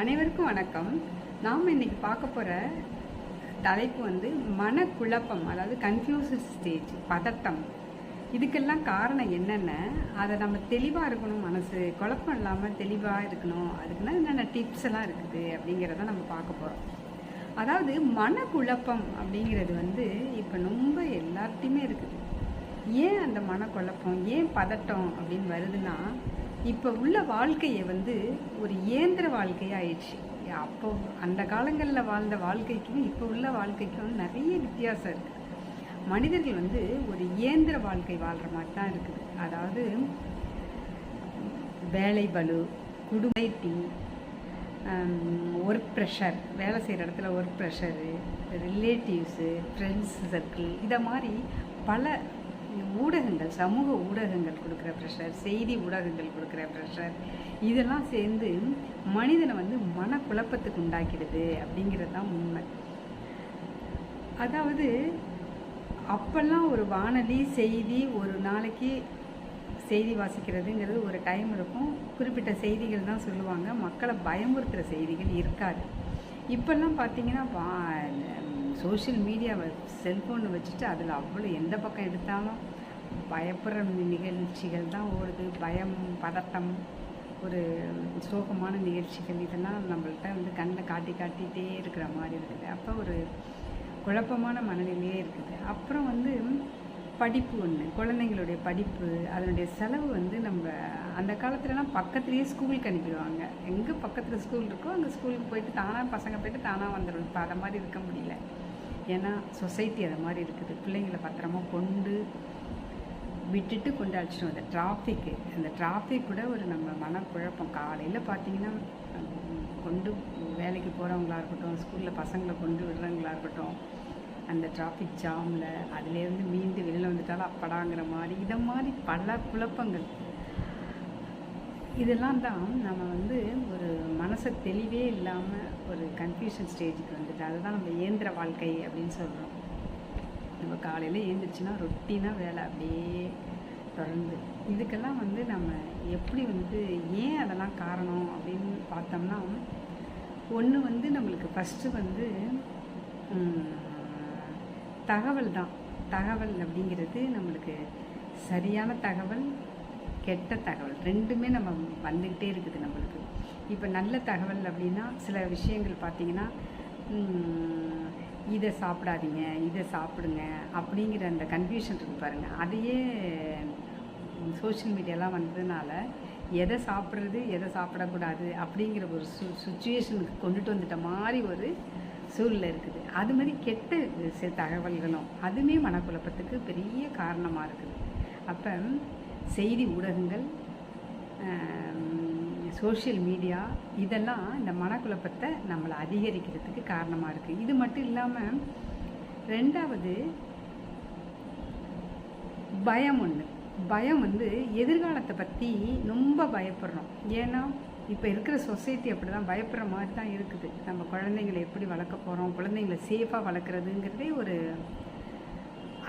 அனைவருக்கும் வணக்கம். நாம் இன்னைக்கு பார்க்க போகிற தலைப்பு வந்து மனக்குழப்பம் அதாவது கன்ஃபியூசன் ஸ்டேஜ் பதட்டம். இதுக்கெல்லாம் காரணம் என்னென்ன? அதை நம்ம தெளிவாக இருக்கணும் மனசு. குழப்பம் இல்லாமல் தெளிவாக இருக்கணும். அதுக்குன்னா என்னென்ன டிப்ஸ் எல்லாம் இருக்குது அப்படிங்கிறத நம்ம பார்க்க போகிறோம் அதாவது மனக்குழப்பம் அப்படிங்கிறது வந்து இப்போ ரொம்ப எல்லார்ட்டையுமே இருக்குது. ஏன் அந்த மனக்குழப்பம் ஏன் பதட்டம் அப்படின்னு வருதுன்னா இப்போ உள்ள வாழ்க்கையை வந்து ஒரு இயந்திர வாழ்க்கையாயிடுச்சு. அப்போ அந்த காலங்களில் வாழ்ந்த வாழ்க்கைக்கும் இப்போ உள்ள வாழ்க்கைக்கும் நிறைய வித்தியாசம் இருக்குது மனிதர்கள் வந்து ஒரு இயந்திர வாழ்க்கை வாழ்கிற மாதிரி தான் இருக்குது. அதாவது வேலை பலு குடும்பத்தி ஒர்க் ப்ரெஷர் வேலை செய்கிற இடத்துல work pressure relatives friends circle இதை மாதிரி பல ஊடகங்கள் சமூக ஊடகங்கள் கொடுக்குற ப்ரெஷர் செய்தி ஊடகங்கள் கொடுக்குற ப்ரெஷர் இதெல்லாம் சேர்ந்து மனிதனை வந்து மனக்குழப்பத்துக்கு உண்டாக்கிடுது அப்படிங்கிறது தான் உண்மை. அதாவது அப்போல்லாம் ஒரு வானொலி செய்தி ஒரு நாளைக்கு செய்தி வாசிக்கிறதுங்கிறது ஒரு டைம் இருக்கும். குறிப்பிட்ட செய்திகள் தான் சொல்லுவாங்க. மக்களை பயமுறுத்துகிற செய்திகள் இருக்காது. இப்போல்லாம் பார்த்தீங்கன்னா வா சோஷியல் மீடியாவை செல்ஃபோனை வச்சுட்டு அதில் அவ்வளோ எந்த பக்கம் எடுத்தாலும் பயப்படுற நிகழ்ச்சிகள் தான் ஓடுது. பயம் பதட்டம் ஒரு சோகமான நிகழ்ச்சிகள் இதெல்லாம் நம்மள்கிட்ட வந்து கண்ணில் காட்டி காட்டிகிட்டே இருக்கிற மாதிரி இருக்குது. அப்போ ஒரு குழப்பமான மனநிலையே இருக்குது. அப்புறம் வந்து படிப்பு ஒன்று குழந்தைங்களுடைய படிப்பு அதனுடைய செலவு வந்து நம்ம அந்த காலத்துலலாம் பக்கத்துலேயே ஸ்கூலுக்கு அனுப்பிடுவாங்க. எங்கே பக்கத்தில் ஸ்கூல் இருக்கோ அங்கே ஸ்கூலுக்கு போயிட்டு தானாக பசங்க போயிட்டு தானாக வந்துடும் இப்போ அதை மாதிரி இருக்க முடியல. ஏன்னா சொசைட்டி அதை மாதிரி இருக்குது. பிள்ளைங்களை பத்திரமா கொண்டு விட்டுட்டு கொண்டு அழைச்சிட்டு அந்த டிராஃபிக்கு அந்த டிராஃபிக் கூட ஒரு நம்ம மனக்குழப்பம். காலையில் பார்த்தீங்கன்னா கொண்டு வேலைக்கு போகிறவங்களா இருக்கட்டும் ஸ்கூலில் பசங்களை கொண்டு விடுறவங்களா இருக்கட்டும் அந்த டிராஃபிக் ஜாமில் அதுலேருந்து மீண்டு வெளியில் வந்துட்டாலும் அப்படாங்கிற மாதிரி இதை மாதிரி பல குழப்பங்கள். இதெல்லாம் தான் நம்ம வந்து ஒரு மனசை தெளிவே இல்லாமல் ஒரு கன்ஃபியூஷன் ஸ்டேஜுக்கு வந்துட்டு அதுதான் நம்ம இயந்திர வாழ்க்கை அப்படின்னு சொல்கிறோம் நம்ம காலையில் எழுந்திரிச்சின்னா ரொட்டீனாக வேலை அப்படியே தொடர்ந்து. இதுக்கெல்லாம் வந்து நம்ம எப்படி வந்து ஏன் அதெல்லாம் காரணம் அப்படின்னு பார்த்தோம்னா ஒன்று வந்து நம்மளுக்கு ஃபஸ்ட்டு வந்து தகவல் தான். தகவல் அப்படிங்கிறது நம்மளுக்கு சரியான தகவல் கெட்ட தகவல் ரெண்டுமே நம்ம வந்துக்கிட்டே இருக்குது நம்மளுக்கு. இப்போ நல்ல தகவல் அப்படின்னா சில விஷயங்கள் பார்த்திங்கன்னா இதை சாப்பிடாதீங்க இதை சாப்பிடுங்க அப்படிங்கிற அந்த கன்ஃபியூஷன் இருக்கு பாருங்கள் அதையே சோஷியல் மீடியாலாம் வந்ததுனால எதை சாப்பிட்றது எதை சாப்பிடக்கூடாது அப்படிங்கிற ஒரு சு சுச்சுவேஷனுக்கு கொண்டுட்டு வந்துட்ட மாதிரி ஒரு சூழ்நிலை இருக்குது. அது மாதிரி கெட்ட தகவல்களும் அதுவுமே மனக்குழப்பத்துக்கு பெரிய காரணமாக இருக்குது. அப்போ செய்தி ஊடகங்கள் சோஷியல் மீடியா இதெல்லாம் இந்த மனக்குழப்பத்தை நம்மளை அதிகரிக்கிறதுக்கு காரணமாக இருக்குது இது மட்டும் இல்லாமல் ரெண்டாவது பயம் ஒன்று பயம் வந்து எதிர்காலத்தை பற்றி ரொம்ப பயப்படுறோம். ஏன்னா இப்போ இருக்கிற சொசைட்டி அப்படி தான் பயப்படுற மாதிரி தான் இருக்குது. நம்ம குழந்தைங்களை எப்படி வளர்க்க போகிறோம் குழந்தைங்களை சேஃபாக வளர்க்குறதுங்கிறதே ஒரு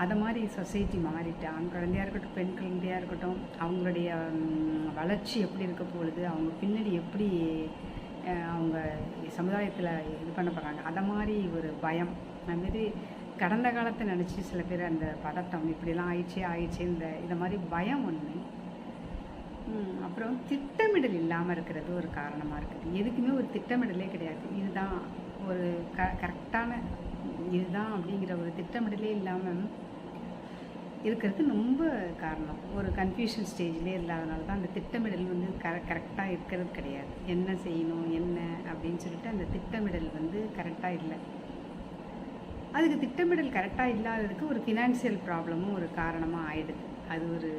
அதை மாதிரி சொசைட்டி மாறிட்டு ஆண் குழந்தையாக இருக்கட்டும் பெண் குழந்தையாக இருக்கட்டும் அவங்களுடைய வளர்ச்சி எப்படி இருக்க போகுது அவங்க பின்னாடி எப்படி அவங்க சமுதாயத்தில் இது பண்ண போகிறாங்க அதை மாதிரி ஒரு பயம். அதுமாரி கடந்த காலத்தை நினச்சி சில பேர் அந்த பதட்டம் இப்படிலாம் ஆயிடுச்சே ஆயிடுச்சு இந்த இதை மாதிரி பயம் ஒன்று அப்புறம் திட்டமிடல் இல்லாமல் இருக்கிறது ஒரு காரணமாக இருக்குது. எதுக்குமே ஒரு திட்டமிடலே கிடையாது. இதுதான் ஒரு க கரெக்டான இதுதான் அப்படிங்கிற ஒரு திட்டமிடலே இல்லாமல் இருக்கிறது ரொம்ப காரணம். ஒரு கன்ஃபியூஷன் ஸ்டேஜ்லேயே இல்லாதனால தான் அந்த திட்டமிடல் வந்து கர கரெக்டாக இருக்கிறது கிடையாது. என்ன செய்யணும் என்ன அப்படின்னு சொல்லிட்டு அந்த திட்டமிடல் வந்து கரெக்டாக இல்லை. அதுக்கு திட்டமிடல் கரெக்டாக இல்லாததுக்கு ஒரு ஃபினான்சியல் ப்ராப்ளமும் ஒரு காரணமாக ஆயிடுது. அது ஒரு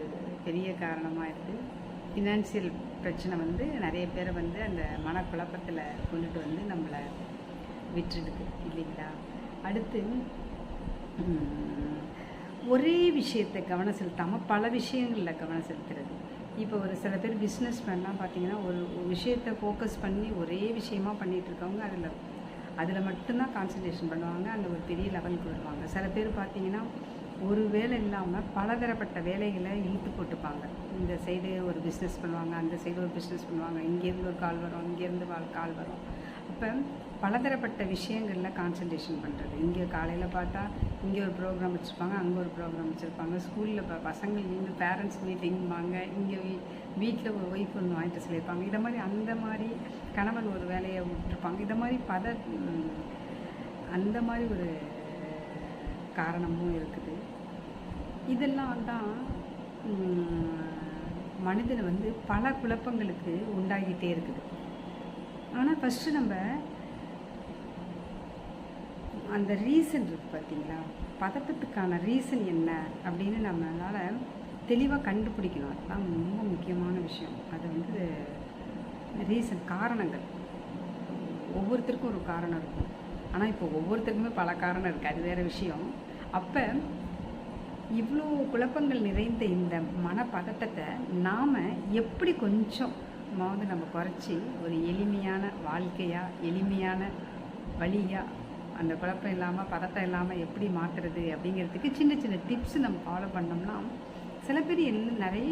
பெரிய காரணமாக இருக்குது ஃபினான்சியல் பிரச்சனை வந்து நிறைய பேரை வந்து அந்த மனக்குழப்பத்தில் கொண்டுட்டு வந்து நம்மளை விட்டுடுது இல்லைங்களா? அடுத்து ஒரே விஷயத்தை கவனம் செலுத்தாமல் பல விஷயங்களில் கவனம் செலுத்துறது. இப்போ ஒரு சில பேர் பிஸ்னஸ் மேன்லாம் பார்த்தீங்கன்னா ஒரு விஷயத்தை ஃபோக்கஸ் பண்ணி ஒரே விஷயமா பண்ணிகிட்டு இருக்கவங்க அதில் அதில் மட்டும்தான் கான்சன்ட்ரேஷன் பண்ணுவாங்க அந்த ஒரு பெரிய லெவலுக்கு வருவாங்க. சில பேர் பார்த்தீங்கன்னா ஒரு வேலை இல்லாமல் பலதரப்பட்ட வேலைகளை இழுத்து போட்டுப்பாங்க. இந்த சைடு ஒரு பிஸ்னஸ் பண்ணுவாங்க அந்த சைடு ஒரு பிஸ்னஸ் பண்ணுவாங்க இங்கேருந்து ஒரு கால் வரும் இங்கேருந்து கால் வரும். இப்போ பலதரப்பட்ட விஷயங்களில் கான்சன்ட்ரேஷன் பண்ணுறது இங்கே காலையில் பார்த்தா இங்கே ஒரு ப்ரோக்ராம் வச்சுருப்பாங்க அங்கே ஒரு ப்ரோக்ராம் வச்சுருப்பாங்க. ஸ்கூலில் இப்போ பசங்கள் இங்கே பேரண்ட்ஸ் மீட்டிங்பாங்க இங்கே வீ வீட்டில் ஒரு ஒய்ஃப் ஒன்று வாங்கிட்டு சொல்லியிருப்பாங்க. இதை மாதிரி அந்த மாதிரி கணவன் ஒரு வேலையை விட்டுருப்பாங்க. இதை மாதிரி பத அந்த மாதிரி ஒரு காரணமும் இருக்குது. இதெல்லாம் தான் மனிதனை வந்து பல குழப்பங்களுக்கு உண்டாகிட்டே இருக்குது. ஆனால் ஃபஸ்ட்டு நம்ம அந்த ரீசன் இருக்குது பார்த்தீங்களா பதட்டத்துக்கான ரீசன் என்ன அப்படின்னு நம்மளால் தெளிவாக கண்டுபிடிக்கணும். அதுதான் ரொம்ப முக்கியமான விஷயம். அது வந்து ரீசன் காரணங்கள். ஒவ்வொருத்தருக்கும் ஒரு காரணம் இருக்கும். ஆனால் இப்போ ஒவ்வொருத்தருக்குமே பல காரணம் இருக்குது அது வேறு விஷயம். அப்போ இவ்வளோ குழப்பங்கள் நிறைந்த இந்த மனப்பதட்டத்தை நாம் எப்படி கொஞ்சம் மாவது நம்ம குறைச்சி ஒரு எளிமையான வாழ்க்கையாக எளிமையான வழியாக அந்த குழப்பம் இல்லாமல் பதட்டம் இல்லாமல் எப்படி மாற்றுறது அப்படிங்கிறதுக்கு சின்ன சின்ன டிப்ஸ் நம்ம ஃபாலோ பண்ணோம்னா சில பேர் என்ன நிறைய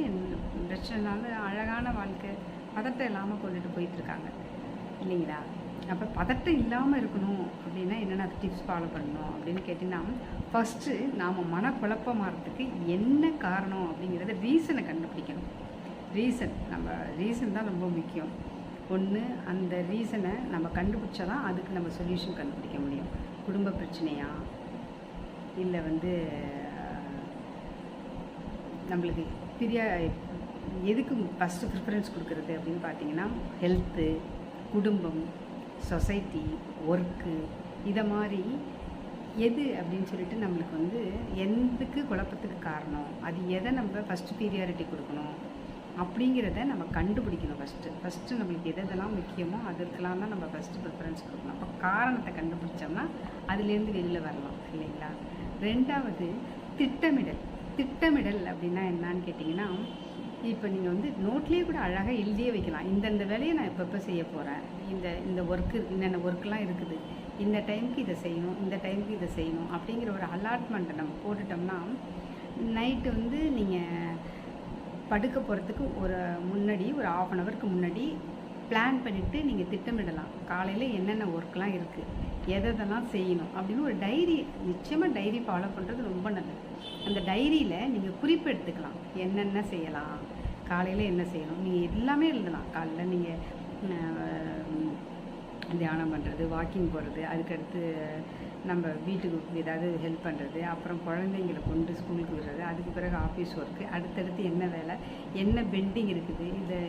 பிரச்சனைனால அழகான வாழ்க்கை பதட்டம் இல்லாமல் கொண்டுட்டு போயிட்டுருக்காங்க இல்லைங்களா? அப்போ பதட்டம் இல்லாமல் இருக்கணும் அப்படின்னா என்னென்ன டிப்ஸ் ஃபாலோ பண்ணணும் அப்படின்னு கேட்டிங்கன்னா ஃபஸ்ட்டு நாம் மனக்குழப்பமாகறதுக்கு என்ன காரணம் அப்படிங்கிறத ரீசனை கண்டுபிடிக்கணும். ரீசன் நம்ம ரீசன் தான் ரொம்ப முக்கியம். ஒன்று அந்த ரீசனை நம்ம கண்டுபிடிச்சா தான் அதுக்கு நம்ம சொல்யூஷன் கண்டுபிடிக்க முடியும். குடும்ப பிரச்சனையா? இல்லை வந்து நம்மளுக்கு பிரியா எதுக்கு ஃபஸ்ட்டு ப்ரிஃபரன்ஸ் கொடுக்குறது அப்படின்னு பார்த்தீங்கன்னா ஹெல்த்து குடும்பம் சொசைட்டி ஒர்க்கு இதை மாதிரி எது அப்படின்னு சொல்லிட்டு நம்மளுக்கு வந்து எதுக்கு குழப்பத்துக்கு காரணம்? அது எதை நம்ம ஃபஸ்ட்டு பீரியாரிட்டி கொடுக்கணும்? அப்படிங்கிறத நம்ம கண்டுபிடிக்கணும் ஃபஸ்ட்டு ஃபஸ்ட்டு நம்மளுக்கு எது எதெல்லாம் முக்கியமோ அதற்கெல்லாம் தான் நம்ம ஃபஸ்ட்டு ப்ரிஃபரன்ஸ் கொடுக்கணும். அப்போ காரணத்தை கண்டுபிடிச்சோம்னா அதுலேருந்து வெளியில் வரலாம் இல்லைங்களா? ரெண்டாவது திட்டமிடல். திட்டமிடல் அப்படின்னா என்னான்னு கேட்டிங்கன்னா இப்போ நீங்கள் வந்து நோட்லேயே கூட அழகாக எழுதியே வைக்கலாம். இந்தந்த வேலையை நான் எப்பப்போ செய்ய போகிறேன் இந்த இந்த ஒர்க்கு என்னென்ன ஒர்க்லாம் இருக்குது? இந்த டைமுக்கு இதை செய்யணும் இந்த டைமுக்கு இதை செய்யணும் அப்படிங்கிற ஒரு அலாட்மெண்ட்டை நம்ம போட்டுட்டோம்னா நைட்டு வந்து நீங்கள் படுக்க போகிறதுக்கு ஒரு முன்னாடி ஒரு ஆஃப் அன் ஹவருக்கு முன்னாடி பிளான் பண்ணிவிட்டு நீங்கள் திட்டமிடலாம். காலையில் என்னென்ன ஒர்க்லாம் இருக்குது எதெல்லாம் செய்யணும் அப்படின்னு ஒரு டைரி நிச்சயமாக டைரி ஃபாலோ பண்ணுறது ரொம்ப நல்லது. அந்த டைரியில் நீங்கள் குறிப்பு எடுத்துக்கலாம். என்னென்ன செய்யலாம் காலையில் என்ன செய்யணும் நீங்கள் எல்லாமே எழுதலாம். காலைல நீங்கள் தியானம் பண்ணுறது வாக்கிங் போகிறது அதுக்கடுத்து நம்ம வீட்டுக்கு ஏதாவது ஹெல்ப் பண்ணுறது அப்புறம் குழந்தைங்களை கொண்டு ஸ்கூலுக்கு விடுறது அதுக்கு பிறகு ஆஃபீஸ் ஒர்க்கு அடுத்தடுத்து என்ன வேலை என்ன பெண்டிங் இருக்குது இதை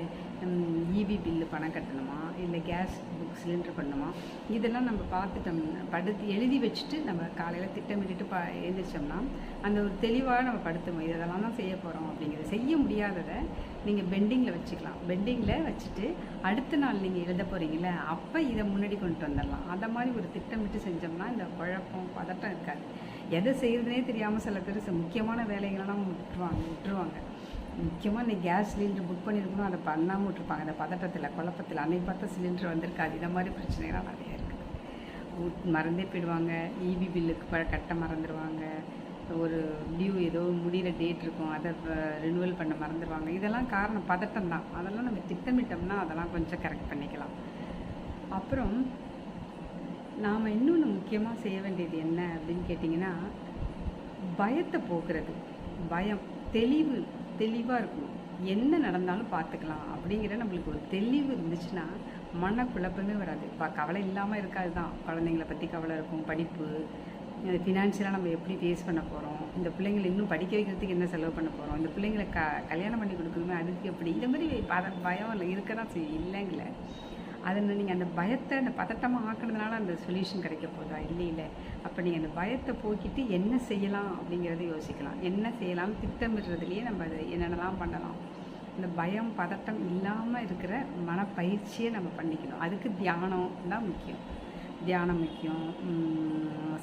ஈவி பில்லு பணம் கட்டணுமா? இல்லை கேஸ் புக் சிலிண்டர் பண்ணணுமா? இதெல்லாம் நம்ம பார்த்துட்டோம். படுத்து எழுதி வச்சுட்டு நம்ம காலையில் திட்டமிட்டுட்டு பா எழுந்திரிச்சோம்னா அந்த ஒரு தெளிவாக நம்ம படுத்துவோம். இதெல்லாம் தான் செய்ய போகிறோம் அப்படிங்கிறது. செய்ய முடியாததை நீங்கள் பெண்டிங்கில் வச்சுக்கலாம். பெண்டிங்கில் வச்சுட்டு அடுத்த நாள் நீங்கள் எழுத போகிறீங்கள அப்போ இதை முன்னாடி கொண்டு வந்துடலாம். அந்த மாதிரி ஒரு திட்டமிட்டு செஞ்சோம்னா இந்த குழப்பம் பதட்டம் இருக்காது. எதை செய்கிறதுனே தெரியாமல் சில பேர் சில முக்கியமான வேலைகளெல்லாம் விட்டுருவாங்க விட்டுருவாங்க. முக்கியமாக இந்த கேஸ் சிலிண்டர் புக் பண்ணியிருக்கணும். அதை பண்ணாமல் விட்டுருப்பாங்க. அந்த பதட்டத்தில் குழப்பத்தில். அன்னைக்கு பார்த்தா சிலிண்டர் வந்திருக்காது. இந்த மாதிரி பிரச்சனைகள்லாம் நிறைய இருக்குது மறந்தே போயிடுவாங்க. இபி பில்லுக்கு கட்ட மறந்துடுவாங்க ஒரு டியூ ஏதோ முடிகிற டேட் இருக்கும். அதை ரினுவல் பண்ண மறந்துடுவாங்க இதெல்லாம் காரணம் பதட்டம் தான். அதெல்லாம் நம்ம திட்டமிட்டோம்னா அதெல்லாம் கொஞ்சம் கரெக்ட் பண்ணிக்கலாம். அப்புறம் நாம் இன்னொன்று முக்கியமாக செய்ய வேண்டியது என்ன அப்படின்னு கேட்டிங்கன்னா பயத்தை போக்குறது. பயம் தெளிவு தெளிவாக இருக்கும். என்ன நடந்தாலும் பார்த்துக்கலாம் அப்படிங்கிற நம்மளுக்கு ஒரு தெளிவு இருந்துச்சுன்னா மனக்குழப்பமே வராது. இப்போ கவலை இல்லாமல் இருக்காது தான் குழந்தைங்கள பற்றி கவலை இருக்கும் படிப்பு ஃபினான்ஷியலாக நம்ம எப்படி ஃபேஸ் பண்ண போகிறோம் இந்த பிள்ளைங்களை இன்னும் படிக்க வைக்கிறதுக்கு என்ன செலவு பண்ண போகிறோம் இந்த பிள்ளைங்களை க கல்யாணம் பண்ணி கொடுக்கணுமே அதுக்கு எப்படி? இந்த மாதிரி பயம் இல்லை இருக்க தான் செய்யும். இல்லைங்கள அதை நீங்கள் அந்த பயத்தை அந்த பதட்டமாக ஆக்குனதுனால அந்த சொல்யூஷன் கிடைக்க போதா? இல்லை இல்லை அப்போ நீங்கள் அந்த பயத்தை போக்கிட்டு என்ன செய்யலாம் அப்படிங்கிறத யோசிக்கலாம். என்ன செய்யலாம்? திட்டமிடுறதுலையே நம்ம அதை என்னென்னலாம் பண்ணலாம்? இந்த பயம் பதட்டம் இல்லாமல் இருக்கிற மனப்பயிற்சியை நம்ம பண்ணிக்கணும். அதுக்கு தியானம் தான் முக்கியம். தியானம் முக்கியம்.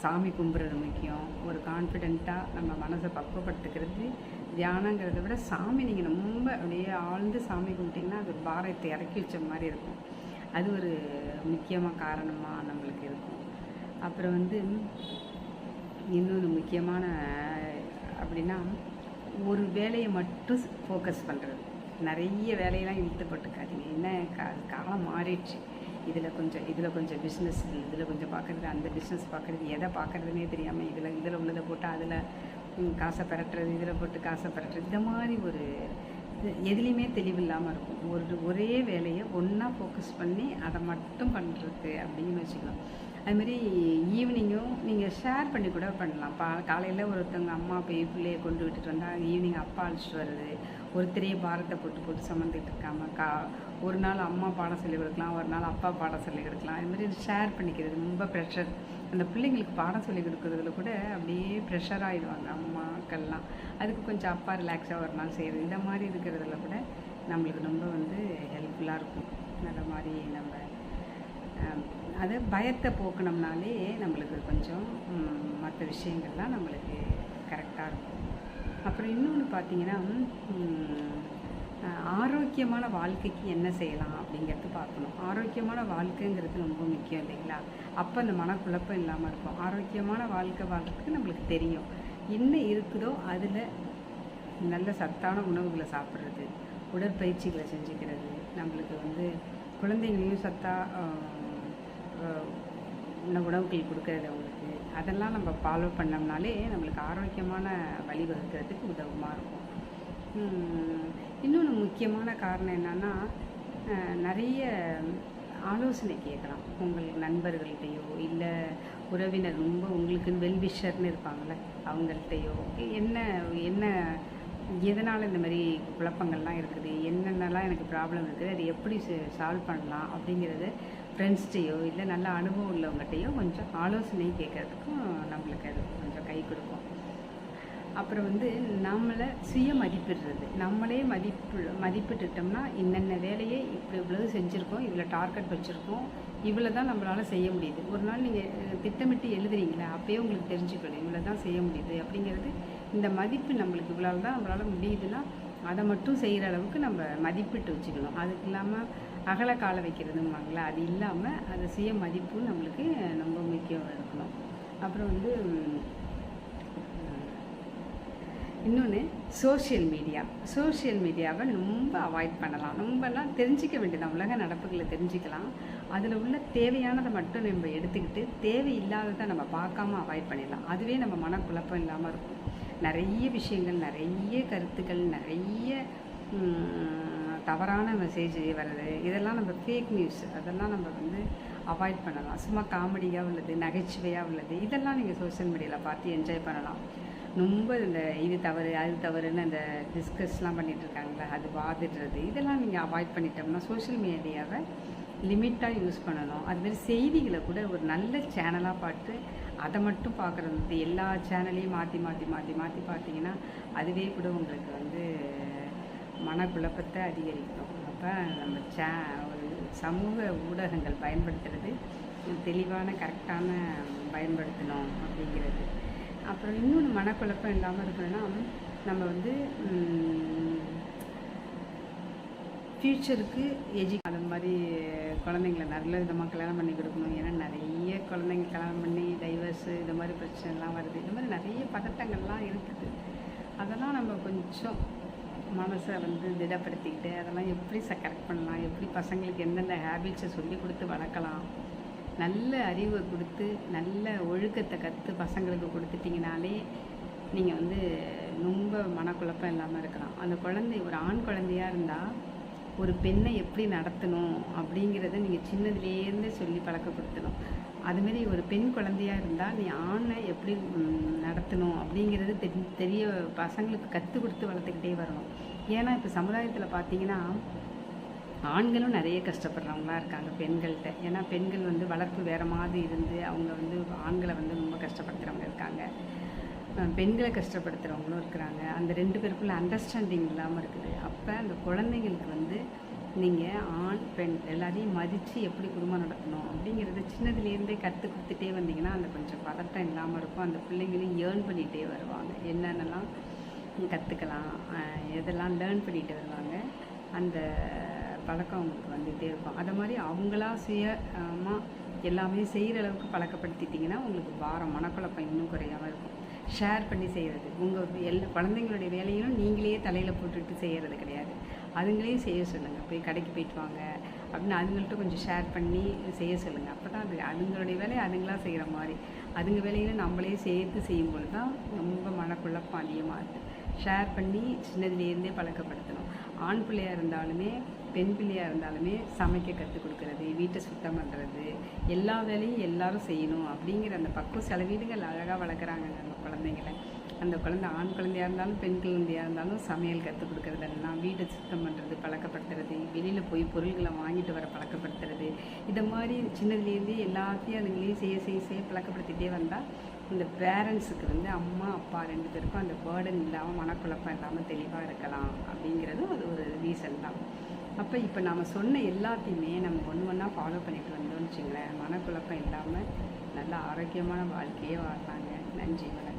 சாமி கும்பிட்றது முக்கியம். ஒரு கான்ஃபிடெண்ட்டாக நம்ம மனசை பக்குவப்படுத்துக்கிறது தியானங்கிறத விட சாமி நீங்கள் ரொம்ப அப்படியே ஆழ்ந்து சாமி கும்பிட்டிங்கன்னா அது பாரத்தை இறக்கி வச்ச மாதிரி இருக்கும். அது ஒரு முக்கியமாக காரணமாக நம்மளுக்கு இருக்கும். அப்புறம் வந்து இன்னொரு முக்கியமான அப்படின்னா ஒரு வேலையை மட்டும் ஃபோக்கஸ் பண்ணுறது நிறைய வேலையெல்லாம் இழுத்துப்பட்டுக்காதீங்க என்ன கா காலம் மாறிடுச்சு. இதில் கொஞ்சம் இதில் கொஞ்சம் பிஸ்னஸ் இதில் கொஞ்சம் பார்க்குறது அந்த பிஸ்னஸ் பார்க்குறது எதை பார்க்குறதுனே தெரியாமல் இதில் இதில் உள்ளதை போட்டு அதில் காசை பெரட்டுறது இதில் போட்டு காசை பெரட்டுறது இந்த மாதிரி ஒரு எதுலேயுமே தெளிவில்லாமல் இருக்கும். ஒரு ஒரே வேலையை ஒன்றா ஃபோக்கஸ் பண்ணி அதை மட்டும் பண்ணுறது அப்படின்னு வச்சுக்கலாம். அதுமாரி ஈவினிங்கும் நீங்கள் ஷேர் பண்ணி கூட பண்ணலாம். பா காலையில் ஒருத்தவங்க அம்மா போய் பிள்ளைய கொண்டு விட்டுட்டு வந்தால் ஈவினிங் அப்பா அழைச்சிட்டு வருது ஒருத்தரையே பாரத்தை போட்டு போட்டு சுமந்துட்டு இருக்காம கா ஒரு நாள் அம்மா பாடம் சொல்லிக் கொடுக்கலாம் ஒரு நாள் அப்பா பாடம் சொல்லி கொடுக்கலாம். இது மாதிரி ஷேர் பண்ணிக்கிறது ரொம்ப ப்ரெஷர் அந்த பிள்ளைங்களுக்கு பாடம் சொல்லி கொடுக்குறதுல கூட அப்படியே ப்ரெஷர் ஆகிடுவாங்க அம்மாக்கள்லாம். அதுக்கு கொஞ்சம் அப்பா ரிலாக்ஸாக ஒரு நாள் செய்கிறது இந்த மாதிரி இருக்கிறதுல கூட நம்மளுக்கு ரொம்ப வந்து ஹெல்ப்ஃபுல்லாக இருக்கும். அந்த மாதிரி நம்ம அதை அது பயத்தை போக்கணும்னாலே நம்மளுக்கு கொஞ்சம் மற்ற விஷயங்கள்லாம் நம்மளுக்கு கரெக்டாக இருக்கும். அப்புறம் இன்னொன்று பார்த்தீங்கன்னா ஆரோக்கியமான வாழ்க்கைக்கு என்ன செய்யலாம் அப்படிங்கிறது பார்க்கணும். ஆரோக்கியமான வாழ்க்கைங்கிறது ரொம்ப முக்கியம் இல்லைங்களா? அப்போ அந்த மனக்குழப்பம் இல்லாமல் இருக்கும். ஆரோக்கியமான வாழ்க்கை வாழ்க்கைக்கு நம்மளுக்கு தெரியும். என்ன இருக்குதோ அதில் நல்ல சத்தான உணவுகளை சாப்பிட்றது உடற்பயிற்சிகளை செஞ்சுக்கிறது நம்மளுக்கு வந்து குழந்தைங்களையும் சத்தா உணவுகள் கொடுக்கறது அதெல்லாம் நம்ம ஃபாலோ பண்ணோம்னாலே நம்மளுக்கு ஆரோக்கியமான வழிவகுக்கிறதுக்கு உதவுமாக இருக்கும். இன்னொன்று முக்கியமான காரணம் என்னென்னா நிறைய ஆலோசனை கேட்கலாம். உங்கள் நண்பர்கள்ட்டையோ இல்லை உறவினர் ரொம்ப உங்களுக்கு வெல்விஷர்னு இருப்பாங்கள்ல அவங்கள்ட்டையோ என்ன என்ன எதனால் இந்த மாதிரி குழப்பங்கள்லாம் இருக்குது என்னென்னலாம் எனக்கு ப்ராப்ளம் இருக்குது அது எப்படி சால்வ் பண்ணலாம் அப்படிங்கிறத ஃப்ரெண்ட்ஸ்கிட்டையோ இல்லை நல்ல அனுபவம் உள்ளவங்ககிட்டையோ கொஞ்சம் ஆலோசனை கேட்கறதுக்கும் நம்மளுக்கு அது கொஞ்சம் கை கொடுக்கும். அப்புறம் வந்து நம்மளை சுய மதிப்பிடுறது. நம்மளே மதிப்பு மதிப்பிட்டுட்டோம்னா இன்னென்ன வேலையை இப்படி இவ்வளவு செஞ்சுருக்கோம் இவ்வளோ டார்கெட் வச்சுருக்கோம் இவ்வளோ தான் நம்மளால் செய்ய முடியுது. ஒரு நாள் நீங்கள் திட்டமிட்டு எழுதுறீங்களா அப்போயே உங்களுக்கு தெரிஞ்சுக்கணும் இவ்வளோ தான் செய்ய முடியுது அப்படிங்கிறது. இந்த மதிப்பு நம்மளுக்கு இவ்வளோ தான் நம்மளால் முடியுதுன்னா அதை மட்டும் செய்கிற அளவுக்கு நம்ம மதிப்பிட்டு வச்சுக்கணும். அதுக்கு இல்லாமல் அகல கால வைக்கிறதும்பாங்களா அது இல்லாமல் அது சுய மதிப்பு நம்மளுக்கு ரொம்ப முக்கியம் இருக்கணும். அப்புறம் வந்து இன்னொன்று சோஷியல் மீடியா சோஷியல் மீடியாவை ரொம்ப அவாய்ட் பண்ணலாம். ரொம்பலாம் தெரிஞ்சிக்க வேண்டியதான் உலக நடப்புகளை தெரிஞ்சுக்கலாம். அதில் உள்ள தேவையானதை மட்டும் நம்ம எடுத்துக்கிட்டு தேவையில்லாததை நம்ம பார்க்காம அவாய்ட் பண்ணிடலாம். அதுவே நம்ம மனக்குழப்பம் இல்லாமல் இருக்கும். நிறைய விஷயங்கள் நிறைய கருத்துக்கள் நிறைய தவறான மெசேஜ் வர்றது இதெல்லாம் நம்ம ஃபேக் நியூஸ் அதெல்லாம் நம்ம வந்து அவாய்ட் பண்ணலாம். சும்மா காமெடியாக உள்ளது நகைச்சுவையாக உள்ளது. இதெல்லாம் நீங்கள் சோஷியல் மீடியாவில் பார்த்து என்ஜாய் பண்ணலாம். ரொம்ப இந்த இது தவறு அது தவறுன்னு அந்த டிஸ்கஸ்லாம் பண்ணிட்டு இருக்காங்களே அது வாதிடுறது. இதெல்லாம் நீங்கள் அவாய்ட் பண்ணிட்டோம்னா சோஷியல் மீடியாவை லிமிட்டாக யூஸ் பண்ணணும். அதுமாரி செய்திகளை கூட ஒரு நல்ல சேனலாக பார்த்து அதை மட்டும் பார்க்குறது. வந்து எல்லா சேனலையும் மாற்றி மாற்றி மாற்றி மாற்றி பார்த்தீங்கன்னா அதுவே கூட உங்களுக்கு வந்து மனக்குழப்பத்தை அதிகரிக்கும். அப்போ நம்ம சே ஒரு சமூக ஊடகங்கள் பயன்படுத்துறது தெளிவான கரெக்டான பயன்படுத்தணும் அப்படிங்கிறது. அப்புறம் இன்னொன்று மனக்குழப்பம் இல்லாமல் இருக்கணும்னா நம்ம வந்து ஃப்யூச்சருக்கு எஜி அது மாதிரி குழந்தைங்கள நல்ல விதமாக கல்யாணம் பண்ணி கொடுக்கணும். ஏன்னா நிறைய குழந்தைங்க கல்யாணம் பண்ணி டைவர்ஸு இந்த மாதிரி பிரச்சனைலாம் வருது. இந்த மாதிரி நிறைய பதட்டங்கள்லாம் இருக்குது. அதெல்லாம் நம்ம கொஞ்சம் மனசை வந்து திடப்படுத்திக்கிட்டு அதெல்லாம் எப்படி ச கரெக்ட் பண்ணலாம்? எப்படி பசங்களுக்கு எந்தெந்த ஹேபிட்ஸை சொல்லி கொடுத்து வளர்க்கலாம்? நல்ல அறிவை கொடுத்து நல்ல ஒழுக்கத்தை கற்று பசங்களுக்கு கொடுத்துட்டிங்கனாலே நீங்கள் வந்து ரொம்ப மனக்குழப்பம் இல்லாமல் இருக்கலாம். அந்த குழந்தை ஒரு ஆண் குழந்தையாக இருந்தால் ஒரு பெண்ணை எப்படி நடத்தணும் அப்படிங்கிறத நீங்கள் சின்னதுலேருந்தே சொல்லி பழக்கப்படுத்தணும். அதுமாரி ஒரு பெண் குழந்தையாக இருந்தால் நீ ஆணை எப்படி நடத்தணும் அப்படிங்கிறது தெரி தெரிய பசங்களுக்கு கற்றுக் கொடுத்து வளர்த்துக்கிட்டே வரணும். ஏன்னா இப்போ சமுதாயத்தில் பார்த்தீங்கன்னா ஆண்களும் நிறைய கஷ்டப்படுறவங்களாம் இருக்காங்க பெண்கள்கிட்ட. ஏன்னா பெண்கள் வந்து வளர்ப்பு வேறு மாதிரி இருந்து அவங்க வந்து ஆண்களை வந்து ரொம்ப கஷ்டப்படுத்துகிறவங்க இருக்காங்க. பெண்களை கஷ்டப்படுத்துகிறவங்களும் இருக்கிறாங்க. அந்த ரெண்டு பேருக்குள்ள அண்டர்ஸ்டாண்டிங் இல்லாமல் இருக்குது. அப்போ அந்த குழந்தைங்களுக்கு வந்து நீங்கள் ஆண் பெண் எல்லாரையும் மதித்து எப்படி குடும்பம் நடத்தணும் அப்படிங்கிறத சின்னதுலேருந்தே கற்றுக் கொடுத்துட்டே வந்தீங்கன்னா அந்த கொஞ்சம் பதட்டம் இல்லாமல் இருக்கும். அந்த பிள்ளைங்களும் ஏர்ன் பண்ணிகிட்டே வருவாங்க. என்னென்னலாம் கற்றுக்கலாம் எதெல்லாம் லேர்ன் பண்ணிகிட்டு வருவாங்க அந்த பழக்கம் அவங்களுக்கு வந்துகிட்டே இருக்கும். அதை மாதிரி அவங்களா சுயமாக எல்லாமே செய்கிற அளவுக்கு பழக்கப்படுத்திட்டிங்கன்னா உங்களுக்கு பாரம் மனக்குழப்பம் இன்னும் குறையாமல் இருக்கும். ஷேர் பண்ணி செய்கிறது உங்கள் எல்லா குழந்தைங்களுடைய வேலையும் நீங்களே தலையில் போட்டுட்டு செய்கிறது கிடையாது. அதுங்களையும் செய்ய சொல்லுங்கள் போய் கடைக்கு போயிட்டு வாங்க. அப்படின்னு அதுங்கள்ட்ட கொஞ்சம் ஷேர் பண்ணி செய்ய சொல்லுங்கள் அப்போ தான் அது அதுங்களுடைய வேலையை அதுங்களாக செய்கிற மாதிரி. அதுங்க வேலையில நம்மளே சேர்த்து செய்யும்பொழுது தான் ரொம்ப மனக்குழப்பம் அதிகமாக இருக்குது ஷேர் பண்ணி சின்னதுலேருந்தே பழக்கப்படுத்தணும். ஆண் பிள்ளையாக இருந்தாலுமே பெண் பிள்ளையாக இருந்தாலுமே சமைக்க கற்றுக் கொடுக்கறது வீட்டை சுத்தம் பண்ணுறது எல்லா வேலையும் எல்லாரும் செய்யணும் அப்படிங்கிற அந்த பக்குவம் சில வீடுகள் அழகாக வளர்க்குறாங்க அந்த குழந்தைங்கள. அந்த குழந்தை ஆண் குழந்தையாக இருந்தாலும் பெண் குழந்தையாக இருந்தாலும் சமையல் கற்றுக் கொடுக்குறதெல்லாம் வீட்டை சுத்தம் பண்ணுறது பழக்கப்படுத்துறது வெளியில் போய் பொருள்களை வாங்கிட்டு வர பழக்கப்படுத்துறது. இதை மாதிரி சின்னதுலேருந்தே எல்லாத்தையும் அதுங்களையும் செய்ய செய்ய செய்ய பழக்கப்படுத்திகிட்டே வந்தால் இந்த பேரண்ட்ஸுக்கு வந்து அம்மா அப்பா ரெண்டு பேருக்கும் அந்த பேர்டன் இல்லாமல் மனக்குழப்பம் இல்லாமல் தெளிவாக இருக்கலாம் அப்படிங்கிறது அது ஒரு ரீசன் தான். அப்போ இப்போ நாம் சொன்ன எல்லாத்தையுமே நம்ம ஒன்று ஒன்றா ஃபாலோ பண்ணிட்டு வந்தோம்னு வச்சுங்களேன். மனக்குழப்பம் இல்லாமல் நல்ல ஆரோக்கியமான வாழ்க்கையே வாழ்றாங்க நன்றி வணக்கம்.